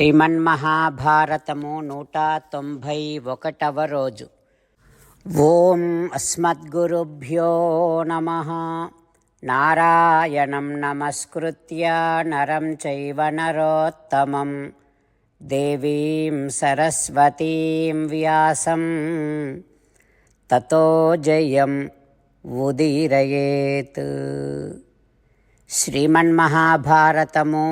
శ్రీమన్మహాభారతము నూట తొంభై ఒకటవ రోజు ఓం అస్మద్గురుభ్యో నమ నారాయణం నమస్కృత్య నరం చైవ నరోత్తమం దేవీం సరస్వతీం వ్యాసం తతో జయం ఉదీరయేత్ శ్రీమన్మహాభారతము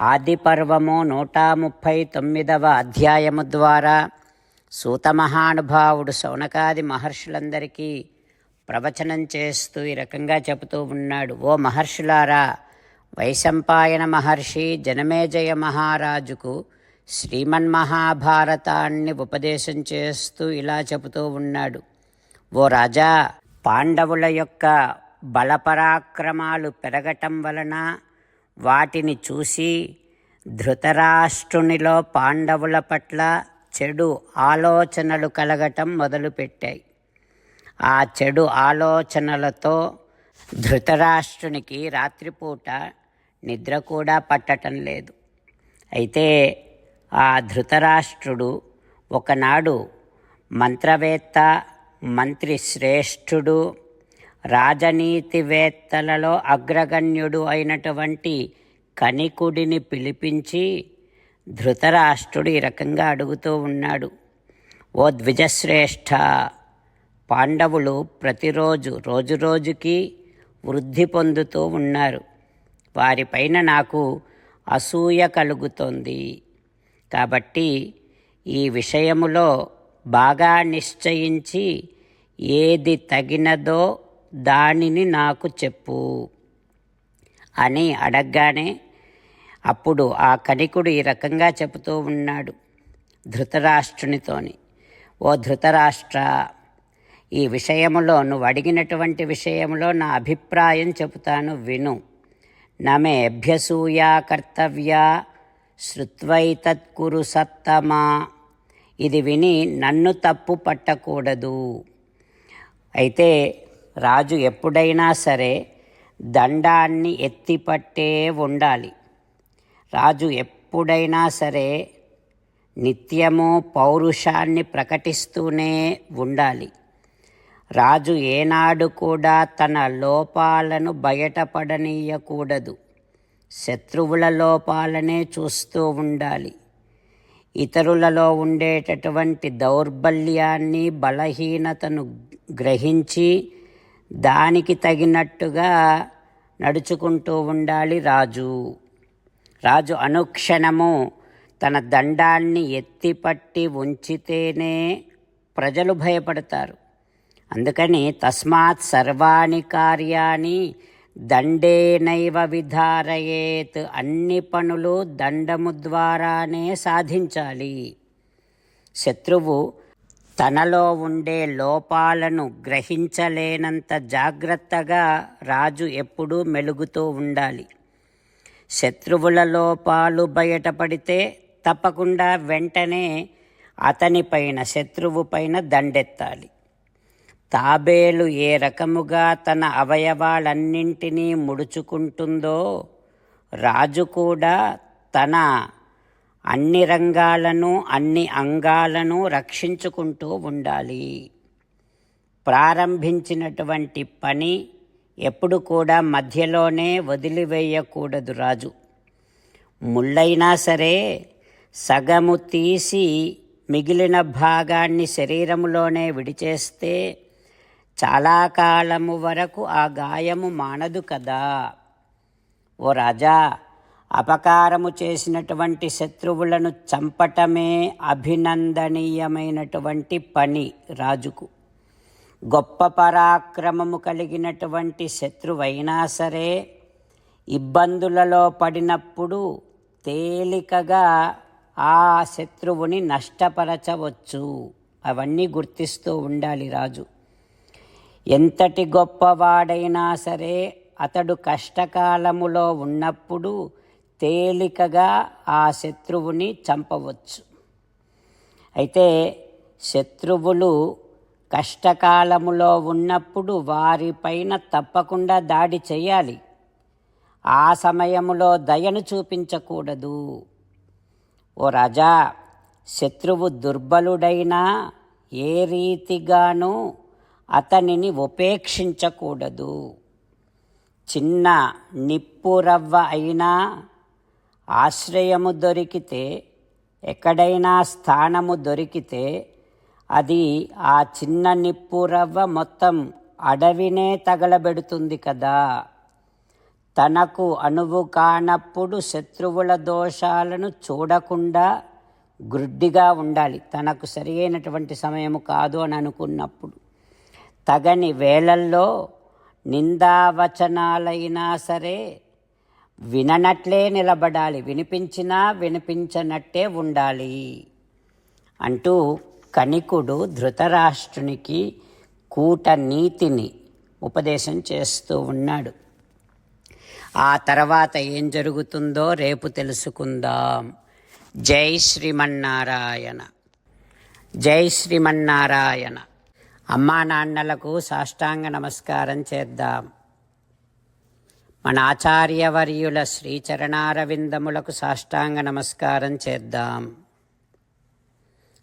ఆది పర్వము నూట ముప్పై తొమ్మిదవ అధ్యాయము ద్వారా సూత మహానుభావుడు శౌనకాది మహర్షులందరికీ ప్రవచనం చేస్తూ ఈ రకంగా చెబుతూ ఉన్నాడు. ఓ మహర్షులారా వైశంపాయన మహర్షి జనమేజయ మహారాజుకు శ్రీమన్ మహాభారతాన్ని ఉపదేశం చేస్తూ ఇలా చెబుతూ ఉన్నాడు. ఓ రాజా పాండవుల యొక్క బలపరాక్రమాలు పెరగటం వలన వాటిని చూసి ధృతరాష్ట్రునిలో పాండవుల పట్ల చెడు ఆలోచనలు కలగటం మొదలుపెట్టాయి. ఆ చెడు ఆలోచనలతో ధృతరాష్ట్రునికి రాత్రిపూట నిద్ర కూడా పట్టటం లేదు. అయితే ఆ ధృతరాష్ట్రుడు ఒకనాడు మంత్రవేత్త మంత్రి శ్రేష్ఠుడు రాజనీతివేత్తలలో అగ్రగణ్యుడు అయినటువంటి కనికుడిని పిలిపించి ధృతరాష్ట్రుడు ఈ రకంగా అడుగుతూ ఉన్నాడు. ఓ ద్విజశ్రేష్ఠ పాండవులు ప్రతిరోజు రోజు రోజుకి వృద్ధి పొందుతూ ఉన్నారు. వారిపైన నాకు అసూయ కలుగుతోంది. కాబట్టి ఈ విషయములో బాగా నిశ్చయించి ఏది తగినదో దానిని నాకు చెప్పు అని అడగగానే అప్పుడు ఆ కనికుడు ఈ రకంగా చెబుతూ ఉన్నాడు ధృతరాష్ట్రునితోని. ఓ ధృతరాష్ట్ర ఈ విషయంలో నువ్వు అడిగినటువంటి విషయంలో నా అభిప్రాయం చెబుతాను విను. నమే అభ్యసూయా కర్తవ్య శృత్వైతత్కురు సత్తమా. ఇది విని నన్ను తప్పు పట్టకూడదు. అయితే రాజు ఎప్పుడైనా సరే దండాన్ని ఎత్తిపట్టే ఉండాలి. రాజు ఎప్పుడైనా సరే నిత్యము పౌరుషాన్ని ప్రకటిస్తూనే ఉండాలి. రాజు ఏనాడు కూడా తన లోపాలను బయటపడనీయకూడదు. శత్రువుల లోపాలనే చూస్తూ ఉండాలి. ఇతరులలో ఉండేటటువంటి దౌర్బల్యాన్ని బలహీనతను గ్రహించి దానికి తగినట్టుగా నడుచుకుంటూ ఉండాలి రాజు. రాజు అనుక్షణము తన దండాన్ని ఎత్తిపట్టి ఉంచితేనే ప్రజలు భయపడతారు. అందుకని తస్మాత్ సర్వాణి కార్యాన్ని దండేనైవ విధారయేత్ అన్ని పనులు దండము ద్వారానే సాధించాలి. శత్రువు తనలో ఉండే లోపాలను గ్రహించలేనంత జాగ్రత్తగా రాజు ఎప్పుడూ మెలుగుతూ ఉండాలి. శత్రువుల లోపాలు బయటపడితే తప్పకుండా వెంటనే అతనిపైన శత్రువు పైన దండెత్తాలి. తాబేలు ఏ రకముగా తన అవయవాలన్నింటినీ ముడుచుకుంటుందో రాజు కూడా తన అన్ని రంగాలను అన్ని అంగాలను రక్షించుకుంటూ ఉండాలి. ప్రారంభించినటువంటి పని ఎప్పుడు కూడా మధ్యలోనే వదిలివేయకూడదు రాజు. ముళ్ళైనా సరే సగము తీసి మిగిలిన భాగాన్ని శరీరములోనే విడిచేస్తే చాలా కాలము వరకు ఆ గాయము మానదు కదా. ఓ రాజా అపకారము చేసినటువంటి శత్రువులను చంపటమే అభినందనీయమైనటువంటి పని రాజుకు. గొప్ప పరాక్రమము కలిగినటువంటి శత్రువైనా సరే ఇబ్బందులలో పడినప్పుడు తేలికగా ఆ శత్రువుని నష్టపరచవచ్చు. అవన్నీ గుర్తిస్తూ ఉండాలి రాజు. ఎంతటి గొప్పవాడైనా సరే అతడు కష్టకాలములో ఉన్నప్పుడు తేలికగా ఆ శత్రువుని చంపవచ్చు. అయితే శత్రువులు కష్టకాలములో ఉన్నప్పుడు వారిపైన తప్పకుండా దాడి చేయాలి. ఆ సమయములో దయను చూపించకూడదు. ఓ రాజా శత్రువు దుర్బలుడైనా ఏ రీతిగానూ అతనిని ఉపేక్షించకూడదు. చిన్న నిప్పురవ్వ అయినా ఆశ్రయము దొరికితే ఎక్కడైనా స్థానము దొరికితే అది ఆ చిన్న నిప్పురవ్వ మొత్తం అడవినే తగలబెడుతుంది కదా. తనకు అనువు కానప్పుడు శత్రువుల దోషాలను చూడకుండా గ్రుడ్డిగా ఉండాలి. తనకు సరి అయినటువంటి సమయము కాదు అని అనుకున్నప్పుడు. తగని వేళల్లో నిందావచనాలైనా సరే విననట్లే నిలబడాలి. వినిపించినా వినిపించనట్టే ఉండాలి అంటూ కణికుడు ధృతరాష్ట్రునికి కూట నీతిని ఉపదేశం చేస్తూ ఉన్నాడు. ఆ తర్వాత ఏం జరుగుతుందో రేపు తెలుసుకుందాం. జై శ్రీమన్నారాయణ. జై శ్రీమన్నారాయణ. అమ్మా నాన్నలకు సాష్టాంగ నమస్కారం చేద్దాం. మన ఆచార్యవర్యుల శ్రీచరణారవిందములకు సాష్టాంగ నమస్కారం చేద్దాం.